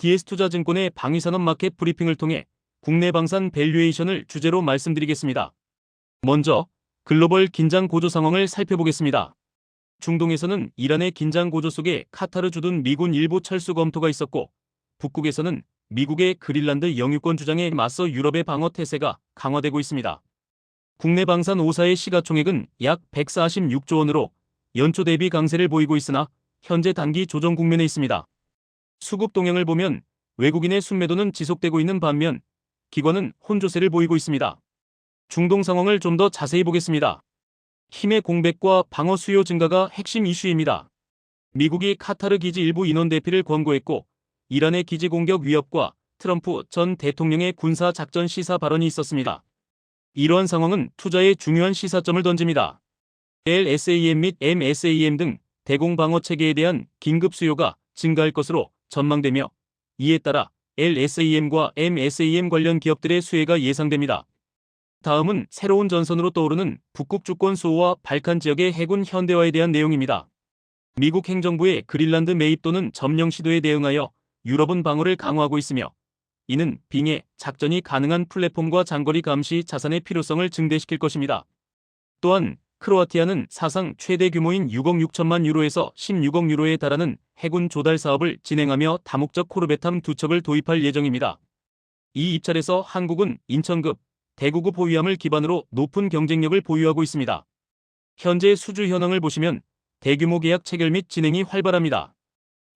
DS투자증권의 방위산업 마켓 브리핑을 통해 국내 방산 밸류에이션을 주제로 말씀드리겠습니다. 먼저 글로벌 긴장 고조 상황을 살펴보겠습니다. 중동에서는 이란의 긴장 고조 속에 카타르 주둔 미군 일부 철수 검토가 있었고 북극에서는 미국의 그린란드 영유권 주장에 맞서 유럽의 방어 태세가 강화되고 있습니다. 국내 방산 5사의 시가총액은 약 146조 원으로 연초 대비 강세를 보이고 있으나 현재 단기 조정 국면에 있습니다. 수급 동향을 보면 외국인의 순매도는 지속되고 있는 반면 기관은 혼조세를 보이고 있습니다. 중동 상황을 좀 더 자세히 보겠습니다. 힘의 공백과 방어 수요 증가가 핵심 이슈입니다. 미국이 카타르 기지 일부 인원 대피를 권고했고 이란의 기지 공격 위협과 트럼프 전 대통령의 군사 작전 시사 발언이 있었습니다. 이러한 상황은 투자에 중요한 시사점을 던집니다. LSAM 및 MSAM 등 대공 방어 체계에 대한 긴급 수요가 증가할 것으로 전망되며 이에 따라 LSAM과 MSAM 관련 기업들의 수혜가 예상됩니다. 다음은 새로운 전선으로 떠오르는 북극 주권 수호와 발칸 지역의 해군 현대화에 대한 내용입니다. 미국 행정부의 그린란드 매입 또는 점령 시도에 대응하여 유럽은 방어를 강화하고 있으며 이는 빙의 작전이 가능한 플랫폼과 장거리 감시 자산의 필요성을 증대시킬 것입니다. 또한 크로아티아는 사상 최대 규모인 6억 6천만 유로에서 16억 유로에 달하는 해군 조달 사업을 진행하며 다목적 코르베탐 두 척을 도입할 예정입니다. 이 입찰에서 한국은 인천급, 대구급 호위함을 기반으로 높은 경쟁력을 보유하고 있습니다. 현재 수주 현황을 보시면 대규모 계약 체결 및 진행이 활발합니다.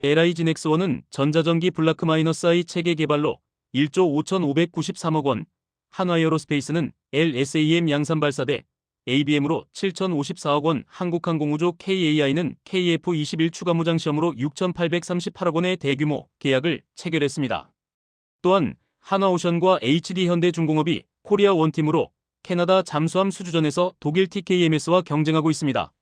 LIG넥스원은 전자전기 블라크마이너스 I 체계 개발로 1조 5,593억 원, 한화에어로스페이스는 LSAM 양산발사대, ABM으로 7,054억 원, 한국항공우주 KAI는 KF-21 추가 무장 시험으로 6,838억 원의 대규모 계약을 체결했습니다. 또한 한화오션과 HD현대중공업이 코리아 원팀으로 캐나다 잠수함 수주전에서 독일 TKMS와 경쟁하고 있습니다.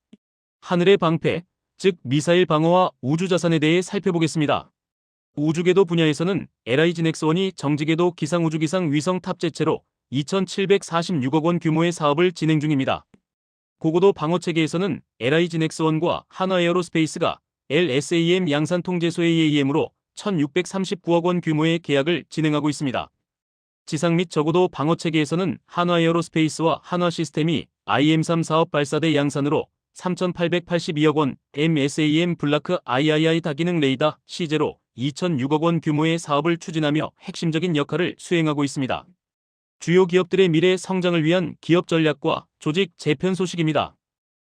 하늘의 방패, 즉 미사일 방어와 우주 자산에 대해 살펴보겠습니다. 우주궤도 분야에서는 LIG넥스원이 정지궤도 기상우주기상 위성 탑재체로 2,746억 원 규모의 사업을 진행 중입니다. 고고도 방어 체계에서는 LIG넥스원과 한화 에어로스페이스가 LSAM 양산 통제소의 AEM으로 1,639억 원 규모의 계약을 진행하고 있습니다. 지상 및 저고도 방어 체계에서는 한화 에어로스페이스와 한화 시스템이 IM3 사업 발사대 양산으로 3,882억 원, MSAM 블라크 III 다기능 레이더 시제로 2,006억 원 규모의 사업을 추진하며 핵심적인 역할을 수행하고 있습니다. 주요 기업들의 미래 성장을 위한 기업 전략과 조직 재편 소식입니다.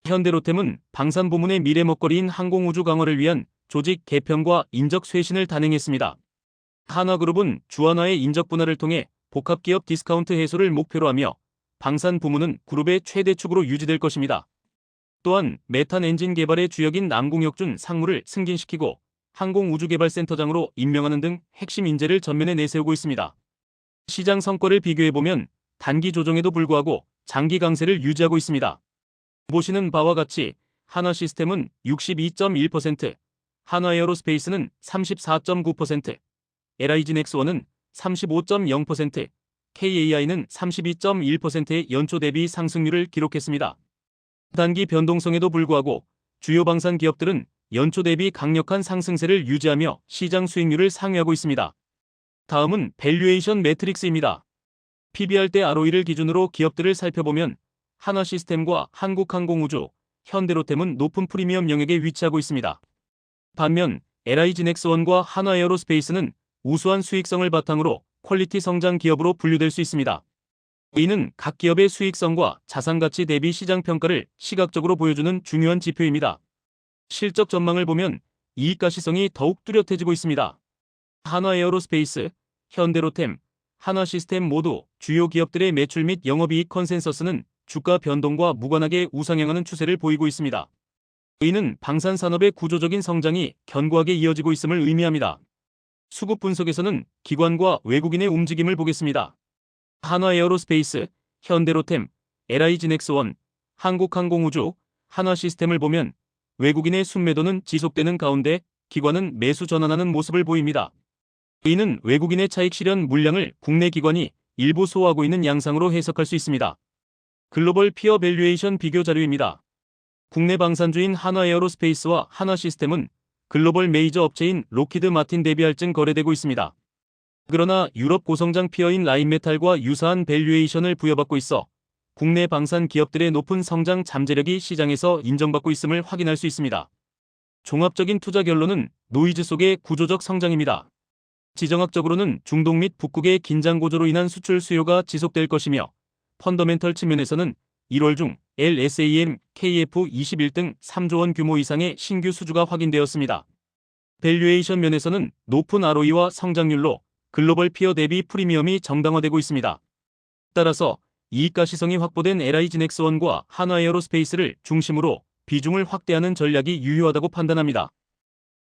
현대로템은 방산 부문의 미래 먹거리인 항공우주 강화를 위한 조직 개편과 인적 쇄신을 단행했습니다. 한화그룹은 주한화의 인적 분할을 통해 복합기업 디스카운트 해소를 목표로 하며 방산 부문은 그룹의 최대 축으로 유지될 것입니다. 또한 메탄 엔진 개발의 주역인 남궁혁준 상무를 승진시키고 항공우주개발센터장으로 임명하는 등 핵심 인재를 전면에 내세우고 있습니다. 시장 성과를 비교해보면 단기 조정에도 불구하고 장기 강세를 유지하고 있습니다. 보시는 바와 같이 한화 시스템은 62.1%, 한화 에어로스페이스는 34.9%, LIG넥스원은 35.0%, KAI는 32.1%의 연초 대비 상승률을 기록했습니다. 단기 변동성에도 불구하고 주요 방산 기업들은 연초 대비 강력한 상승세를 유지하며 시장 수익률을 상회하고 있습니다. 다음은 밸류에이션 매트릭스입니다. PBR 대 ROE를 기준으로 기업들을 살펴보면 한화시스템과 한국항공우주, 현대로템은 높은 프리미엄 영역에 위치하고 있습니다. 반면 LIG넥스원과 한화에어로스페이스는 우수한 수익성을 바탕으로 퀄리티 성장 기업으로 분류될 수 있습니다. 이는 각 기업의 수익성과 자산가치 대비 시장 평가를 시각적으로 보여주는 중요한 지표입니다. 실적 전망을 보면 이익 가시성이 더욱 뚜렷해지고 있습니다. 한화 에어로스페이스, 현대로템, 한화시스템 모두 주요 기업들의 매출 및 영업이익 컨센서스는 주가 변동과 무관하게 우상향하는 추세를 보이고 있습니다. 이는 방산 산업의 구조적인 성장이 견고하게 이어지고 있음을 의미합니다. 수급 분석에서는 기관과 외국인의 움직임을 보겠습니다. 한화 에어로스페이스, 현대로템, LIG넥스원, 한국항공우주, 한화시스템을 보면 외국인의 순매도는 지속되는 가운데 기관은 매수 전환하는 모습을 보입니다. 이는 외국인의 차익 실현 물량을 국내 기관이 일부 소화하고 있는 양상으로 해석할 수 있습니다. 글로벌 피어 밸류에이션 비교 자료입니다. 국내 방산주인 한화에어로스페이스와 한화시스템은 글로벌 메이저 업체인 로키드 마틴 대비할증 거래되고 있습니다. 그러나 유럽 고성장 피어인 라인메탈과 유사한 밸류에이션을 부여받고 있어 국내 방산 기업들의 높은 성장 잠재력이 시장에서 인정받고 있음을 확인할 수 있습니다. 종합적인 투자 결론은 노이즈 속의 구조적 성장입니다. 지정학적으로는 중동 및 북극의 긴장 고조로 인한 수출 수요가 지속될 것이며 펀더멘털 측면에서는 1월 중 LSAM, KF21 등 3조 원 규모 이상의 신규 수주가 확인되었습니다. 밸류에이션 면에서는 높은 ROE와 성장률로 글로벌 피어 대비 프리미엄이 정당화되고 있습니다. 따라서 이익가시성이 확보된 LI지넥스원과 한화 에어로스페이스를 중심으로 비중을 확대하는 전략이 유효하다고 판단합니다.